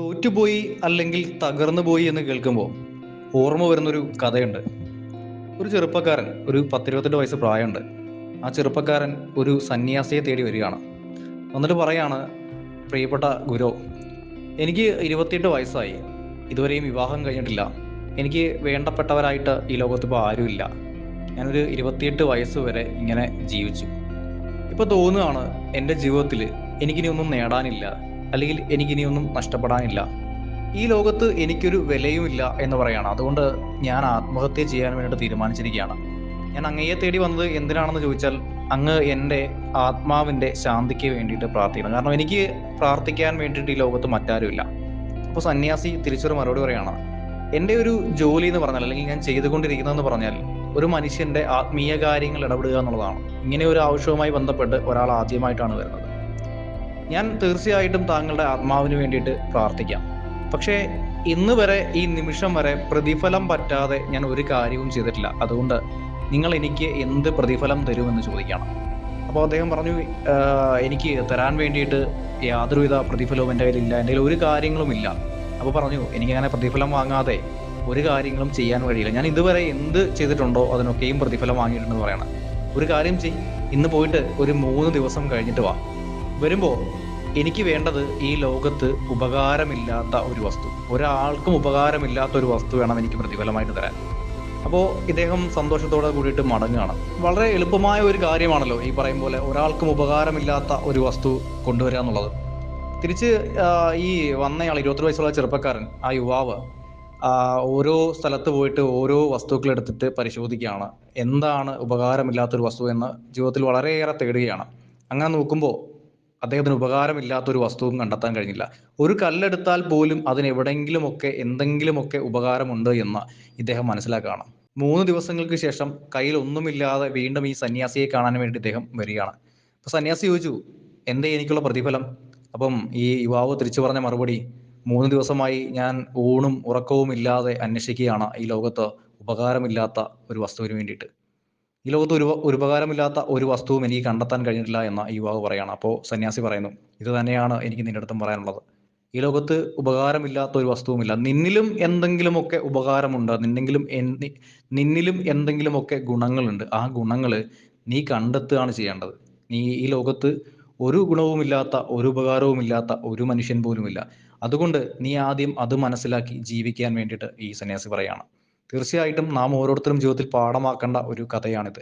തോറ്റുപോയി അല്ലെങ്കിൽ തകർന്നു പോയി എന്ന് കേൾക്കുമ്പോൾ ഓർമ്മ വരുന്നൊരു കഥയുണ്ട്. ഒരു ചെറുപ്പക്കാരൻ ഒരു പത്തിരുപത്തെട്ട് വയസ്സ് പ്രായമുണ്ട്. ആ ചെറുപ്പക്കാരൻ ഒരു സന്യാസിയെ തേടി വരികയാണ്. എന്നിട്ട് പറയാണ് പ്രിയപ്പെട്ട ഗുരു എനിക്ക് ഇരുപത്തിയെട്ട് വയസ്സായി. ഇതുവരെയും വിവാഹം കഴിഞ്ഞിട്ടില്ല. എനിക്ക് വേണ്ടപ്പെട്ടവരായിട്ട് ഈ ലോകത്ത് ഇപ്പോൾ ആരുമില്ല. ഞാനൊരു ഇരുപത്തിയെട്ട് വയസ്സ് വരെ ഇങ്ങനെ ജീവിച്ചു. ഇപ്പോൾ തോന്നുകയാണ് എന്റെ ജീവിതത്തിൽ എനിക്കിനി ഒന്നും നേടാനില്ല. അല്ലെങ്കിൽ എനിക്കിനിയൊന്നും നഷ്ടപ്പെടാനില്ല. ഈ ലോകത്ത് എനിക്കൊരു വിലയുമില്ല എന്ന് പറയാണ്. അതുകൊണ്ട് ഞാൻ ആത്മഹത്യ ചെയ്യാൻ വേണ്ടിയിട്ട് തീരുമാനിച്ചിരിക്കുകയാണ്. ഞാൻ അങ്ങയെ തേടി വന്നത് എന്തിനാണെന്ന് ചോദിച്ചാൽ അങ്ങ് എന്റെ ആത്മാവിന്റെ ശാന്തിക്ക് വേണ്ടിയിട്ട് പ്രാർത്ഥിക്കണം കാരണം എനിക്ക് പ്രാർത്ഥിക്കാൻ വേണ്ടിയിട്ട് ഈ ലോകത്ത് മറ്റാരുമില്ല. അപ്പോൾ സന്യാസി തിരിച്ചൊരു മറുപടി പറയാണ്. എന്റെ ഒരു ജോലി എന്ന് പറഞ്ഞാൽ അല്ലെങ്കിൽ ഞാൻ ചെയ്തുകൊണ്ടിരിക്കുന്നതെന്ന് പറഞ്ഞാൽ ഒരു മനുഷ്യന്റെ ആത്മീയ കാര്യങ്ങൾ ഇടപെടുക എന്നുള്ളതാണ്. ഇങ്ങനെ ഒരു ആവശ്യവുമായി ബന്ധപ്പെട്ട് ഒരാൾ ആദ്യമായിട്ടാണ് വരുന്നത്. ഞാൻ തീർച്ചയായിട്ടും താങ്കളുടെ ആത്മാവിന് വേണ്ടിയിട്ട് പ്രാർത്ഥിക്കാം. പക്ഷേ ഇന്ന് വരെ ഈ നിമിഷം വരെ പ്രതിഫലം പറ്റാതെ ഞാൻ ഒരു കാര്യവും ചെയ്തിട്ടില്ല. അതുകൊണ്ട് നിങ്ങൾ എനിക്ക് എന്ത് പ്രതിഫലം തരുമെന്ന് ചോദിക്കണം. അപ്പോൾ അദ്ദേഹം പറഞ്ഞു എനിക്ക് തരാൻ വേണ്ടിയിട്ട് യാതൊരുവിധ പ്രതിഫലവും എന്റെ കയ്യിലില്ല. എന്റെ കയ്യിൽ ഒരു കാര്യങ്ങളും ഇല്ല. അപ്പോൾ പറഞ്ഞു എനിക്കങ്ങനെ പ്രതിഫലം വാങ്ങാതെ ഒരു കാര്യങ്ങളും ചെയ്യാൻ കഴിയില്ല. ഞാൻ ഇതുവരെ എന്ത് ചെയ്തിട്ടുണ്ടോ അതിനൊക്കെയും പ്രതിഫലം വാങ്ങിയിട്ടുണ്ടെന്ന് പറയണം. ഒരു കാര്യം ചെയ് ഇന്ന് പോയിട്ട് ഒരു മൂന്ന് ദിവസം കഴിഞ്ഞിട്ട് വാ. വരുമ്പോൾ എനിക്ക് വേണ്ടത് ഈ ലോകത്ത് ഉപകാരമില്ലാത്ത ഒരു വസ്തു ഒരാൾക്കും ഉപകാരമില്ലാത്ത ഒരു വസ്തു വേണം എനിക്ക് പ്രതിഫലമായിട്ട് തരാൻ. അപ്പോൾ ഇദ്ദേഹം സന്തോഷത്തോടെ കൂടിയിട്ട് മടങ്ങുകയാണ്. വളരെ എളുപ്പമായ ഒരു കാര്യമാണല്ലോ ഈ പറയും പോലെ ഒരാൾക്കും ഉപകാരമില്ലാത്ത ഒരു വസ്തു കൊണ്ടുവരിക എന്നുള്ളത്. തിരിച്ച് ഈ വന്നയാൾ ഇരുപത്തി വയസ്സുള്ള ചെറുപ്പക്കാരൻ ആ യുവാവ് ഓരോ സ്ഥലത്ത് പോയിട്ട് ഓരോ വസ്തുക്കൾ എടുത്തിട്ട് പരിശോധിക്കുകയാണ്. എന്താണ് ഉപകാരമില്ലാത്തൊരു വസ്തു എന്ന് ജീവിതത്തിൽ വളരെയേറെ തേടുകയാണ്. അങ്ങനെ നോക്കുമ്പോൾ അദ്ദേഹത്തിന് ഉപകാരമില്ലാത്തൊരു വസ്തുവും കണ്ടെത്താൻ കഴിഞ്ഞില്ല. ഒരു കല്ലെടുത്താൽ പോലും അതിന് എവിടെയെങ്കിലുമൊക്കെ എന്തെങ്കിലുമൊക്കെ ഉപകാരമുണ്ട് എന്ന് ഇദ്ദേഹം മനസ്സിലാക്കുകയാണ്. മൂന്ന് ദിവസങ്ങൾക്ക് ശേഷം കയ്യിൽ ഒന്നുമില്ലാതെ വീണ്ടും ഈ സന്യാസിയെ കാണാൻ വേണ്ടി ഇദ്ദേഹം വരികയാണ്. സന്യാസി ചോദിച്ചു എന്തേ എനിക്കുള്ള പ്രതിഫലം? അപ്പം ഈ യുവാവ് തിരിച്ചു പറഞ്ഞ മറുപടി മൂന്ന് ദിവസമായി ഞാൻ ഊണും ഉറക്കവും ഇല്ലാതെ അന്വേഷിക്കുകയാണ് ഈ ലോകത്ത് ഉപകാരമില്ലാത്ത ഒരു വസ്തുവിന് വേണ്ടിയിട്ട്. ഈ ലോകത്ത് ഒരു ഒരു ഉപകാരമില്ലാത്ത ഒരു വസ്തുവും എനിക്ക് കണ്ടെത്താൻ കഴിഞ്ഞിട്ടില്ല എന്ന ഈ യുവാവ് പറയാണ്. അപ്പോൾ സന്യാസി പറയുന്നു ഇത് തന്നെയാണ് എനിക്ക് നിന്റെ അടുത്തും പറയാനുള്ളത്. ഈ ലോകത്ത് ഉപകാരമില്ലാത്ത ഒരു വസ്തുവുമില്ല. നിന്നിലും എന്തെങ്കിലുമൊക്കെ ഉപകാരമുണ്ട്. നിന്നെങ്കിലും നിന്നിലും എന്തെങ്കിലുമൊക്കെ ഗുണങ്ങളുണ്ട്. ആ ഗുണങ്ങൾ നീ കണ്ടെത്തുകയാണ് ചെയ്യേണ്ടത്. നീ ഈ ലോകത്ത് ഒരു ഗുണവുമില്ലാത്ത ഒരു ഉപകാരവുമില്ലാത്ത ഒരു മനുഷ്യൻ പോലുമില്ല. അതുകൊണ്ട് നീ ആദ്യം അത് മനസ്സിലാക്കി ജീവിക്കാൻ വേണ്ടിയിട്ട് ഈ സന്യാസി പറയാണ്. തീർച്ചയായിട്ടും നാം ഓരോരുത്തരും ജീവിതത്തിൽ പാഠമാക്കേണ്ട ഒരു കഥയാണിത്.